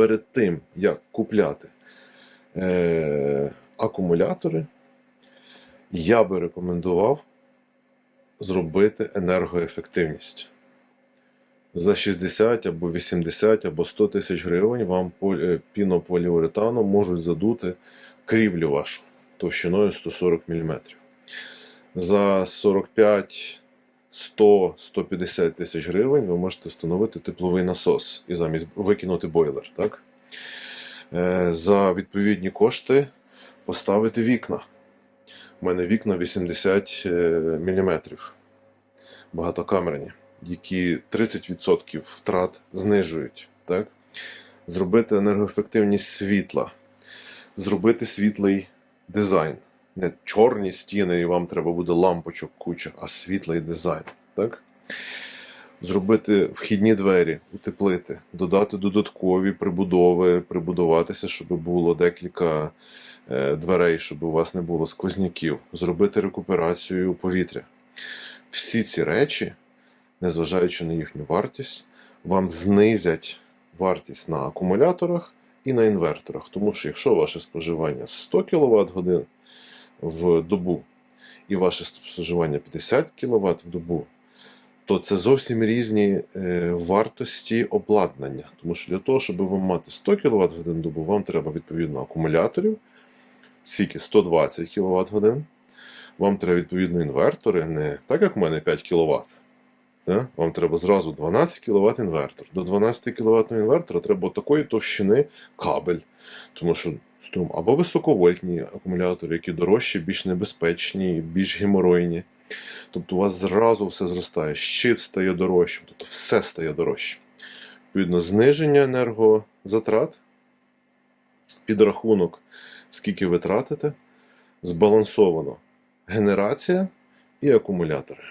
перед тим, як купляти е, акумулятори, я би рекомендував зробити енергоефективність. За 60 або 80 або 100 тисяч гривень вам е, можуть задути крівлю вашу товщиною 140 мм. За 45, 100, 150 тисяч гривень ви можете встановити тепловий насос і замість викинути бойлер. Так? Е, За відповідні кошти поставити вікна. У мене вікна 80 мм багатокамерні, які 30% втрат знижують. Так? Зробити енергоефективність світла, зробити світлий дизайн. Не чорні стіни, і вам треба буде лампочок куча, а світлий дизайн. Так? Зробити вхідні двері, утеплити, додати додаткові прибудови, прибудуватися, щоб було декілька е, дверей, щоб у вас не було сквозняків, зробити рекуперацію повітря. Всі ці речі, незважаючи на їхню вартість, вам знизять вартість на акумуляторах і на інверторах. Тому що якщо ваше споживання 100 кВт годин в добу і ваше споживання 50 кВт в добу, то це зовсім різні е, вартості обладнання. Тому що для того, щоб вам мати 100 кВт годин в добу, вам треба відповідно акумуляторів, скільки 120 кВт годин. Вам треба відповідно інвертори, не так як в мене 5 кВт. Да? Вам треба зразу 12 кВт інвертор. До 12 кВт інвертора треба такої товщини кабель. Тому що струм або високовольтні акумулятори, які дорожчі, більш небезпечні, більш геморойні. Тобто у вас зразу все зростає, щит стає дорожчим, тобто все стає дорожчим. Відповідно, зниження енергозатрат, підрахунок, скільки ви тратите, збалансовано генерація і акумулятори.